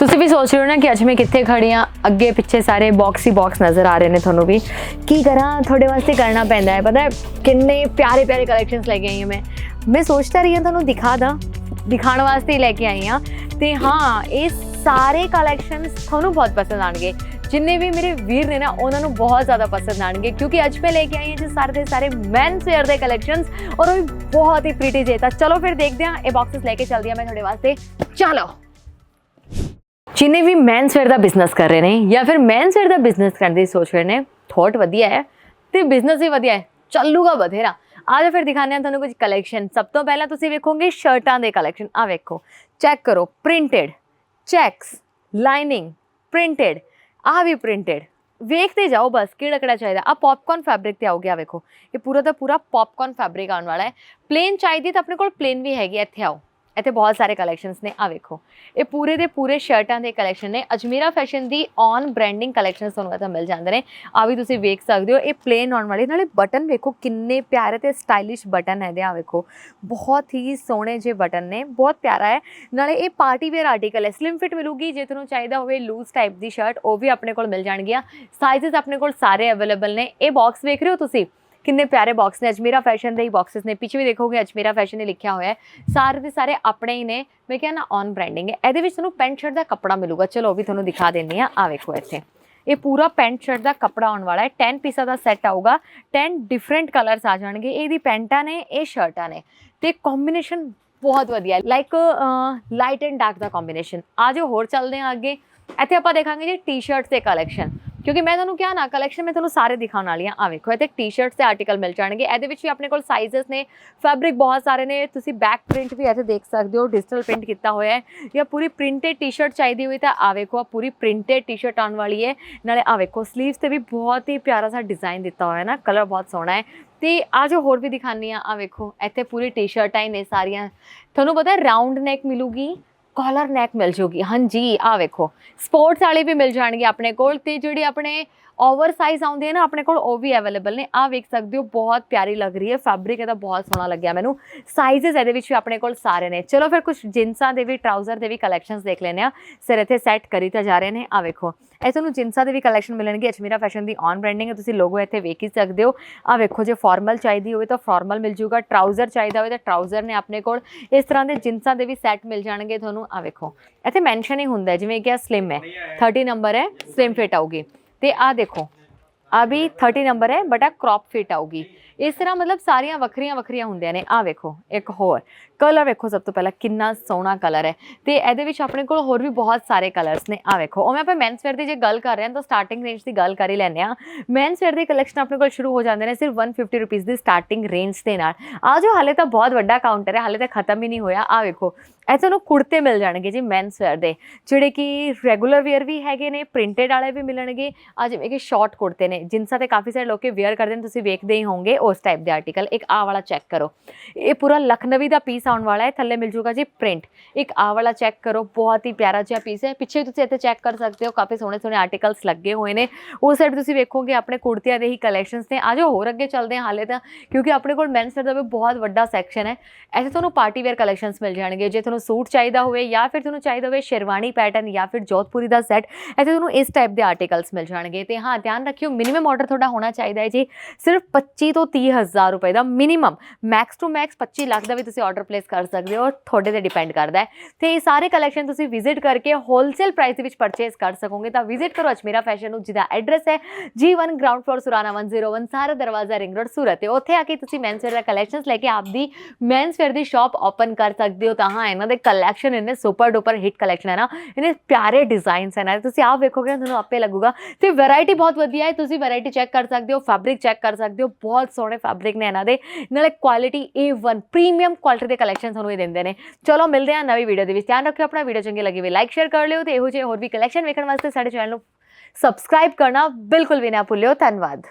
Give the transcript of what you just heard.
ਤੁਸੀਂ ਵੀ ਸੋਚ ਰਹੇ ਹੋ ਨਾ ਕਿ ਅੱਜ ਮੈਂ ਕਿੱਥੇ ਖੜੀ ਆ ਅੱਗੇ ਪਿੱਛੇ ਸਾਰੇ ਬਾਕਸ ਹੀ ਬਾਕਸ ਨਜ਼ਰ ਆ ਰਹੇ ਨੇ ਤੁਹਾਨੂੰ ਵੀ। ਕੀ ਕਰਾਂ? ਤੁਹਾਡੇ ਵਾਸਤੇ ਕਰਨਾ ਪੈਂਦਾ ਹੈ। ਪਤਾ ਕਿੰਨੇ ਪਿਆਰੇ ਪਿਆਰੇ ਕਲੈਕਸ਼ਨਸ ਲੈ ਕੇ ਆਈ ਹਾਂ ਮੈਂ। ਮੈਂ ਸੋਚਦਾ ਰਹੀ ਹਾਂ, ਤੁਹਾਨੂੰ ਦਿਖਾ ਦਾਂ। ਦਿਖਾਉਣ ਵਾਸਤੇ ਹੀ ਲੈ ਕੇ ਆਈ ਹਾਂ। ਤੇ ਹਾਂ, ਇਹ ਸਾਰੇ ਕਲੈਕਸ਼ਨਸ ਤੁਹਾਨੂੰ ਬਹੁਤ ਪਸੰਦ ਆਣਗੇ ਜਿੰਨੇ ਵੀ ਮੇਰੇ ਵੀਰ ਨੇ ਨਾ, ਉਹਨਾਂ ਨੂੰ ਬਹੁਤ ਜ਼ਿਆਦਾ ਪਸੰਦ ਆਣਗੇ ਕਿਉਂਕਿ ਅੱਜ ਮੈਂ ਲੈ ਕੇ ਆਈ ਹਾਂ ਜੀ ਸਾਰੇ ਦੇ ਸਾਰੇ ਮੈਨਸ ਵੇਅਰ ਦੇ ਕਲੈਕਸ਼ਨਸ ਔਰ ਉਹ ਵੀ ਬਹੁਤ ਹੀ ਪ੍ਰੀਟੀ ਜੇ ਤਾਂ ਚਲੋ ਫਿਰ ਦੇਖਦੇ ਹਾਂ, ਇਹ ਬਾਕਸਸ ਲੈ ਕੇ ਚੱਲਦੀ ਹਾਂ ਮੈਂ ਤੁਹਾਡੇ ਵਾਸਤੇ। ਚਲੋ। ਜਿਨੇ ਵੀ ਮੈਨਸ ਵੇਅਰ ਦਾ ਬਿਜ਼ਨਸ ਕਰ ਰਹੇ ਨੇ ਜਾਂ ਫਿਰ ਮੈਨਸ ਵੇਅਰ ਦਾ ਬਿਜ਼ਨਸ ਕਰਨ ਦੀ ਸੋਚ ਰਹੇ ਨੇ ਥੋਟ ਵਧੀਆ ਹੈ ਤੇ ਬਿਜ਼ਨਸ ਵੀ ਵਧੀਆ ਹੈ ਚੱਲੂਗਾ ਬਥੇਰਾ। ਅੱਜ ਫਿਰ ਦਿਖਾਉਂਦੇ ਹਾਂ ਤੁਹਾਨੂੰ ਕੁਝ ਕਲੈਕਸ਼ਨ ਸਭ ਤੋਂ ਪਹਿਲਾਂ ਤੁਸੀਂ ਵੇਖੋਗੇ ਸ਼ਰਟਾਂ ਦੇ ਕਲੈਕਸ਼ਨ ਆ ਵੇਖੋ ਚੈੱਕ ਕਰੋ ਪ੍ਰਿੰਟਡ ਚੈਕਸ ਲਾਈਨਿੰਗ ਪ੍ਰਿੰਟਡ ਆ ਵੀ ਪ੍ਰਿੰਟਡ ਵੇਖਦੇ ਜਾਓ ਬਸ ਕਿਹੜਾ ਕਿਹੜਾ ਚਾਹੀਦਾ। ਆ ਪੌਪਕਾਰਨ ਫੈਬਰਿਕ ਤੇ ਆਉਗੇ ਆ ਵੇਖੋ ਇਹ ਪੂਰਾ ਦਾ ਪੂਰਾ ਪੌਪਕਾਰਨ ਫੈਬਰਿਕ ਆਉਣ ਵਾਲਾ ਹੈ। ਪਲੇਨ ਚਾਹੀਦੀ ਤਾਂ ਆਪਣੇ ਕੋਲ ਪਲੇਨ ਵੀ ਹੈਗੀ ਹੈ, ਇੱਥੇ ਆਓ। ਇੱਥੇ ਬਹੁਤ ਸਾਰੇ ਕਲੈਕਸ਼ਨਸ ਨੇ। ਆ ਵੇਖੋ। ਇਹ ਪੂਰੇ ਦੇ ਪੂਰੇ ਸ਼ਰਟਾਂ ਦੇ ਕਲੈਕਸ਼ਨ ਨੇ। ਅਜਮੀਰਾ ਫੈਸ਼ਨ ਦੀ ਔਨ ਬ੍ਰਾਂਡਿੰਗ ਕਲੈਕਸ਼ਨਸ ਤੁਹਾਨੂੰ ਇੱਥੇ ਮਿਲ ਜਾਂਦੇ ਨੇ। ਆ ਵੀ ਤੁਸੀਂ ਵੇਖ ਸਕਦੇ ਹੋ, ਇਹ ਪਲੇਨ ਔਨ ਵਾਲੇ। ਨਾਲੇ ਬਟਨ ਵੇਖੋ, ਕਿੰਨੇ ਪਿਆਰੇ ਤੇ ਸਟਾਈਲਿਸ਼ ਬਟਨ ਹੈ ਦੇ ਆ ਵੇਖੋ। ਬਹੁਤ ਹੀ ਸੋਹਣੇ ਜਿਹੇ ਬਟਨ ਨੇ। ਬਹੁਤ ਪਿਆਰਾ ਹੈ। ਨਾਲੇ ਇਹ ਪਾਰਟੀ ਵੇਅਰ ਆਰਟੀਕਲ ਹੈ। ਸਲਿਮ ਫਿਟ ਮਿਲੂਗੀ, ਜੇ ਤੁਹਾਨੂੰ ਚਾਹੀਦਾ ਹੋਵੇ ਲੂਜ਼ ਟਾਈਪ ਦੀ ਸ਼ਰਟ ਉਹ ਵੀ ਆਪਣੇ ਕੋਲ ਮਿਲ ਜਾਣਗੀਆਂ। ਸਾਈਜ਼ਸ ਆਪਣੇ ਕੋਲ ਸਾਰੇ ਅਵੇਲੇਬਲ ਨੇ। ਇਹ ਬਾਕਸ ਵੇਖ ਰਹੇ ਹੋ ਤੁਸੀਂ? ਕਿੰਨੇ ਪਿਆਰੇ ਬਾਕਸ ਨੇ। ਅਜਮੇਰਾ ਫੈਸ਼ਨ ਦੇ ਹੀ ਬਾਕਸਸ ਨੇ। ਪਿੱਛੇ ਵੀ ਦੇਖੋਗੇ, ਅਜਮੀਰਾ ਫੈਸ਼ਨ ਨੇ ਲਿਖਿਆ ਹੋਇਆ ਹੈ। ਸਾਰੇ ਦੇ ਸਾਰੇ ਆਪਣੇ ਹੀ ਨੇ। ਮੈਂ ਕਿਹਾ ਨਾ ਔਨ ਬ੍ਰਾਂਡਿੰਗ ਹੈ। ਇਹਦੇ ਵਿੱਚ ਤੁਹਾਨੂੰ ਪੈਂਟ ਸ਼ਰਟ ਦਾ ਕੱਪੜਾ ਮਿਲੂਗਾ। ਚਲੋ, ਉਹ ਵੀ ਤੁਹਾਨੂੰ ਦਿਖਾ ਦਿੰਨੀ ਆ ਆ ਵੇਖੋ ਇੱਥੇ। ਇਹ ਪੂਰਾ ਪੈਂਟ ਸ਼ਰਟ ਦਾ ਕੱਪੜਾ ਆਉਣ ਵਾਲਾ ਹੈ। 10 ਪੀਸਾਂ ਦਾ ਸੈੱਟ ਆਊਗਾ। 10 ਡਿਫਰੈਂਟ ਕਲਰਸ ਆ ਜਾਣਗੇ। ਇਹਦੀ ਪੈਂਟਾਂ ਨੇ, ਇਹ ਸ਼ਰਟਾਂ ਨੇ। ਤੇ ਕੰਬੀਨੇਸ਼ਨ ਬਹੁਤ ਵਧੀਆ ਲਾਈਕ ਲਾਈਟ ਐਂਡ ਡਾਰਕ ਦਾ ਕੰਬੀਨੇਸ਼ਨ ਆ ਜੋ ਹੋਰ ਚੱਲਦੇ ਹਾਂ ਅੱਗੇ। ਇੱਥੇ ਆਪਾਂ ਦੇਖਾਂਗੇ ਜੀ ਟੀ-ਸ਼ਰਟਸ ਦੇ ਕਲੈਕਸ਼ਨ ਕਿਉਂਕਿ ਮੈਂ ਤੁਹਾਨੂੰ ਕਿਹਾ ਨਾ ਕਲੈਕਸ਼ਨ ਮੈਂ ਤੁਹਾਨੂੰ ਸਾਰੇ ਦਿਖਾਉਣ ਵਾਲੀ ਆ ਆ ਵੇਖੋ, ਇੱਥੇ ਟੀ-ਸ਼ਰਟਸ 'ਤੇ ਆਰਟੀਕਲ ਮਿਲ ਜਾਣਗੇ। ਇਹਦੇ ਵਿੱਚ ਵੀ ਆਪਣੇ ਕੋਲ ਸਾਈਜ਼ਸ ਨੇ। ਫੈਬਰਿਕ ਬਹੁਤ ਸਾਰੇ ਨੇ। ਤੁਸੀਂ ਬੈਕ ਪ੍ਰਿੰਟ ਵੀ ਇੱਥੇ ਦੇਖ ਸਕਦੇ ਹੋ। ਡਿਜੀਟਲ ਪ੍ਰਿੰਟ ਕੀਤਾ ਹੋਇਆ ਹੈ। ਜਾਂ ਪੂਰੀ ਪ੍ਰਿੰਟਡ ਟੀ-ਸ਼ਰਟ ਚਾਹੀਦੀ ਹੋਈ ਤਾਂ ਆ ਵੇਖੋ ਆ ਪੂਰੀ ਪ੍ਰਿੰਟਡ ਟੀ-ਸ਼ਰਟ ਆਉਣ ਵਾਲੀ ਹੈ। ਨਾਲੇ ਆ ਵੇਖੋ ਸਲੀਵਸ ਤੇ ਵੀ ਬਹੁਤ ਹੀ ਪਿਆਰਾ ਸਾ ਡਿਜ਼ਾਈਨ ਦਿੱਤਾ ਹੋਇਆ ਹੈ ਨਾ। ਕਲਰ ਬਹੁਤ ਸੋਹਣਾ ਹੈ। ਤੇ ਆ ਜੋ ਹੋਰ ਵੀ ਦਿਖਾਨੀ ਆ ਆ ਵੇਖੋ, ਇੱਥੇ ਪੂਰੀ ਟੀ-ਸ਼ਰਟਾਂ ਹੀ ਨੇ ਸਾਰੀਆਂ। ਤੁਹਾਨੂੰ ਪਤਾ ਹੈ ਰਾਉਂਡ ਨੈਕ ਮਿਲੂਗੀ। ਕਾਲਰ ਨੈਕ ਮਿਲ ਜੂਗੀ। ਹਾਂਜੀ ਆ ਵੇਖੋ। ਸਪੋਰਟਸ ਵਾਲੇ ਵੀ ਮਿਲ ਜਾਣਗੇ ਆਪਣੇ ਕੋਲ ਤੇ ਜਿਹੜੇ ਆਪਣੇ ਓਵਰ ਸਾਈਜ਼ ਆਉਂਦੇ ਆ ਨਾ, ਆਪਣੇ ਕੋਲ ਉਹ ਵੀ ਅਵੇਲੇਬਲ ਨੇ। ਆ ਵੇਖ ਸਕਦੇ ਹੋ, ਬਹੁਤ ਪਿਆਰੀ ਲੱਗ ਰਹੀ ਹੈ। ਫੈਬਰਿਕ ਇਹਦਾ ਬਹੁਤ ਸੋਹਣਾ ਲੱਗਿਆ ਮੈਨੂੰ। ਸਾਈਜ਼ਸ ਇਹਦੇ ਵਿੱਚ ਵੀ ਆਪਣੇ ਕੋਲ ਸਾਰੇ ਨੇ। ਚਲੋ ਫਿਰ ਕੁਝ ਜਿੰਸਾਂ ਦੇ ਵੀ ਟਰਾਊਜ਼ਰ ਦੇ ਵੀ ਕਲੈਕਸ਼ਨਸ ਦੇਖ ਲੈਨੇ ਆ ਸਿਰ ਇੱਥੇ ਸੈੱਟ ਕਰੀ ਤਾਂ ਜਾ ਰਹੇ ਨੇ। ਆ ਵੇਖੋ। ਇਹ ਤੁਹਾਨੂੰ ਜਿੰਸਾਂ ਦੇ ਵੀ ਕਲੈਕਸ਼ਨ ਮਿਲਣਗੇ। ਅਜਮੀਰਾ ਫੈਸ਼ਨ ਦੀ ਔਨ ਬ੍ਰਾਂਡਿੰਗ ਹੈ। ਤੁਸੀਂ ਲੋਗੋ ਇੱਥੇ ਵੇਖ ਹੀ ਸਕਦੇ ਹੋ। ਆ ਵੇਖੋ, ਜੇ ਫਾਰਮਲ ਚਾਹੀਦੀ ਹੋਵੇ ਤਾਂ ਫਾਰਮਲ ਮਿਲ ਜੂਗਾ। ਟਰਾਊਜ਼ਰ ਚਾਹੀਦਾ ਹੋਵੇ ਤਾਂ ਟਰਾਊਜ਼ਰ ਨੇ ਆਪਣੇ ਕੋਲ। ਇਸ ਤਰ੍ਹਾਂ ਦੇ ਜਿੰਸਾਂ ਦੇ ਵੀ ਸੈੱਟ ਮਿਲ ਜਾਣਗੇ ਤੁਹਾਨੂੰ। ਆ ਵੇਖੋ। ਇੱਥੇ ਮੈਂਸ਼ਨ ਹੀ ਹੁੰਦਾ ਜਿਵੇਂ ਕਿ ਆ ਸਲਿਮ ਹੈ। 30 ਨੰਬਰ ਹੈ ਸਲਿਮ ਫਿਟ ਆਊਗੀ। ਤੇ ਆ ਦੇਖੋ ਆ ਵੀ 30 ਨੰਬਰ ਹੈ ਬਟ ਆ ਕ੍ਰੌਪ ਫਿਟ ਆਊਗੀ। ਇਸ ਤਰ੍ਹਾਂ ਮਤਲਬ ਸਾਰੀਆਂ ਵੱਖਰੀਆਂ ਵੱਖਰੀਆਂ ਹੁੰਦੀਆਂ ਨੇ। ਆ ਵੇਖੋ, ਇੱਕ ਹੋਰ। ਕਲਰ ਵੇਖੋ ਸਭ ਤੋਂ ਪਹਿਲਾਂ, ਕਿੰਨਾ ਸੋਹਣਾ ਕਲਰ ਹੈ। ਤੇ ਇਹਦੇ ਵਿੱਚ ਆਪਣੇ ਕੋਲ ਹੋਰ ਵੀ ਬਹੁਤ ਸਾਰੇ ਕਲਰਸ ਨੇ। ਆ ਵੇਖੋ, ਉਹ ਮੈਂ ਆਪਾਂ ਮੈਨਸ ਵੇਅਰ ਦੀ ਜੇ ਗੱਲ ਕਰ ਰਹੇ ਹਾਂ, ਤਾਂ ਸਟਾਰਟਿੰਗ ਰੇਂਜ ਦੀ ਗੱਲ ਕਰ ਹੀ ਲੈਂਦੇ ਆ ਮੈਨਸ ਵੇਅਰ ਦੇ ਕਲੈਕਸ਼ਨ ਆਪਣੇ ਕੋਲ ਸ਼ੁਰੂ ਹੋ ਜਾਂਦੇ ਨੇ ਸਿਰਫ 150 ਰੁਪਏ ਦੀ ਸਟਾਰਟਿੰਗ ਰੇਂਜ ਦੇ ਨਾਲ। ਆ ਜੋ ਹਾਲੇ ਤਾਂ ਬਹੁਤ ਵੱਡਾ ਕਾਊਂਟਰ ਹੈ, ਹਾਲੇ ਤਾਂ ਖਤਮ ਹੀ ਨਹੀਂ ਹੋਇਆ। ਆ ਵੇਖੋ ਇਹ ਤੁਹਾਨੂੰ ਕੁੜਤੇ ਮਿਲ ਜਾਣਗੇ ਜੀ ਮੈਨਸ ਵੇਅਰ ਦੇ, ਜਿਹੜੇ ਕਿ ਰੈਗੂਲਰ ਵੇਅਰ ਵੀ ਹੈਗੇ ਨੇ ਪ੍ਰਿੰਟਡ ਵਾਲੇ ਵੀ ਮਿਲਣਗੇ। ਆ ਜਿਵੇਂ ਕਿ ਸ਼ਾਰਟ ਕੁੜਤੇ ਨੇ ਜਿਨਸਾਂ ਤੇ ਕਾਫੀ ਸਾਰੇ ਲੋਕੇ ਵੇਅਰ ਕਰਦੇ ਨੇ, ਤੁਸੀਂ ਵੇਖਦੇ ਹੀ ਹੋਵੋਗੇ ਉਸ ਟਾਈਪ ਦੇ ਆਰਟੀਕਲ ਇੱਕ ਆ ਵਾਲਾ ਚੈੱਕ ਕਰੋ। ਇਹ ਪੂਰਾ ਲਖਨਵੀ ਦਾ ਪੀਸ ਆਉਣ ਵਾਲਾ ਹੈ, ਥੱਲੇ ਮਿਲ ਜੂਗਾ ਜੀ ਪ੍ਰਿੰਟ ਇੱਕ ਆ ਵਾਲਾ ਚੈੱਕ ਕਰੋ, ਬਹੁਤ ਹੀ ਪਿਆਰਾ ਜਿਹਾ ਪੀਸ ਹੈ। ਪਿੱਛੇ ਤੁਸੀਂ ਇੱਥੇ ਚੈੱਕ ਕਰ ਸਕਦੇ ਹੋ, ਕਾਫੀ ਸੋਹਣੇ ਸੋਹਣੇ ਆਰਟੀਕਲਸ ਲੱਗੇ ਹੋਏ ਨੇ। ਉਸ ਸਾਈਡ ਤੁਸੀਂ ਵੇਖੋਗੇ ਆਪਣੇ ਕੁੜਤਿਆਂ ਦੇ ਹੀ ਕਲੈਕਸ਼ਨਸ ਨੇ। ਆਜੋ ਹੋਰ ਅੱਗੇ ਚੱਲਦੇ ਹਾਂ ਹਾਲੇ ਤਾਂ, ਕਿਉਂਕਿ ਆਪਣੇ ਕੋਲ ਮੈਨਸ ਦਾ ਵੀ ਬਹੁਤ ਵੱਡਾ ਸੈਕਸ਼ਨ ਹੈ। ਐਸੇ ਤੁਹਾਨੂੰ ਪਾਰਟੀ ਵੇਅਰ ਕਲੈਕਸ਼ਨਸ ਮਿਲ ਜਾਣਗੇ, ਜੇ ਤੁਹਾਨੂੰ ਸੂਟ ਚਾਹੀਦਾ ਹੋਵੇ ਜਾਂ ਫਿਰ ਤੁਹਾਨੂੰ ਚਾਹੀਦਾ ਹੋਵੇ ਸ਼ੇਰਵਾਨੀ ਪੈਟਰਨ ਜਾਂ ਫਿਰ ਜੋਧਪੁਰੀ ਦਾ ਸੈੱਟ ਇੱਥੇ ਤੁਹਾਨੂੰ ਇਸ ਟਾਈਪ ਦੇ ਆਰਟੀਕਲਸ ਮਿਲ ਜਾਣਗੇ। ਤੇ ਹਾਂ, ਧਿਆਨ ਰੱਖਿਓ ਮਿਨੀਮਮ ਆਰਡਰ ਤੁਹਾਡਾ ਹੋਣਾ ਚਾਹੀਦਾ ਹੈ ਜੀ, ਸਿਰਫ 25 ਤੋਂ 30 ਹਜ਼ਾਰ ਰੁਪਏ ਦਾ minimum max to max 25 lakh ਦਾ ਵੀ ਤੁਸੀਂ ਆਰਡਰ ਪਲੇਸ ਕਰ ਸਕਦੇ ਹੋ ਔਰ ਤੁਹਾਡੇ ਤੇ ਡਿਪੈਂਡ ਕਰਦਾ ਹੈ। ਤੇ ਇਹ ਸਾਰੇ ਕਲੈਕਸ਼ਨ ਤੁਸੀਂ ਵਿਜ਼ਿਟ ਕਰਕੇ ਹੋਲਸੇਲ ਪ੍ਰਾਈਸ ਦੇ ਵਿੱਚ ਪਰਚੇਸ ਕਰ ਸਕੋਗੇ, ਤਾਂ ਵਿਜ਼ਿਟ ਕਰੋ ਅਜਮੇਰਾ ਫੈਸ਼ਨ ਨੂੰ, ਜਿਹਦਾ ਐਡਰੈਸ ਹੈ G1 ਗਰਾਊਂਡ ਫਲੋਰ ਸੁਰਾਨਾ 101 ਸਾਰਾ ਦਰਵਾਜ਼ਾ ਰਿੰਗ ਰੋਡ ਸੂਰਤ ਤੇ। ਉੱਥੇ ਆ ਕੇ ਤੁਸੀਂ ਮੈਨਸ ਵੇਅਰ ਦਾ ਕਲੈਕਸ਼ਨਸ ਲੈ ਕੇ ਆਪਦੀ ਮੈਨਸ ਵੇਅਰ ਦੀ ਸ਼ਾਪ ਓਪਨ ਕਰ ਸਕਦੇ ਹੋ, ਤਾਂ ਹਾਂ, ਇਹਨਾਂ ਦੇ ਕਲੈਕਸ਼ਨ ਇਹਨੇ ਸੁਪਰ ਡੁਪਰ ਹਿੱਟ ਕਲੈਕਸ਼ਨ ਹੈ ਨਾ ਇਹਨੇ ਪਿਆਰੇ ਡਿਜ਼ਾਈਨਸ ਹੈ ਨਾ, ਤੁਸੀਂ ਆਪ ਵੇਖੋਗੇ ਤੁਹਾਨੂੰ ਆਪੇ ਲੱਗੂਗਾ। ਤੇ ਵੈਰਾਈਟੀ ਬਹੁਤ ਵਧੀਆ ਹੈ, ਤੁਸੀਂ ਵੈਰਾਈਟੀ ਚੈੱਕ ਕਰ ਸਕਦੇ ਹੋ ਫੈਬਰਿਕ ਚੈੱਕ ਕਰ ਸਕਦੇ ਹੋ, ਬਹੁਤ ਸੋਹਣੇ ਫੈਬਰਿਕ ਨੇ ਇਹਨਾਂ ਦੇ। ਨਾਲੇ ਕੁਆਲਿਟੀ A1 ਪ੍ਰੀਮੀਅਮ ਕੁਆਲਿਟੀ ਦੇ ਕਲੈਕਸ਼ਨ ਤੁਹਾਨੂੰ ਇਹ ਦਿੰਦੇ ਨੇ। ਚਲੋ ਮਿਲਦੇ ਹਾਂ ਨਵੀਂ ਵੀਡੀਓ ਦੇ ਵਿੱਚ। ਧਿਆਨ ਰੱਖਿਓ, ਆਪਣਾ ਵੀਡੀਓ ਚੰਗੀ ਲੱਗੀ ਹੋਵੇ ਲਾਈਕ ਸ਼ੇਅਰ ਕਰ ਲਿਓ ਤੇ ਇਹੋ ਜਿਹੇ ਹੋਰ ਵੀ ਕਲੈਕਸ਼ਨ ਵੇਖਣ ਵਾਸਤੇ ਸਾਡੇ ਚੈਨਲ ਨੂੰ ਸਬਸਕ੍ਰਾਈਬ ਕਰਨਾ ਬਿਲਕੁਲ ਵੀ ਨਾ ਭੁੱਲਿਓ। ਧੰਨਵਾਦ।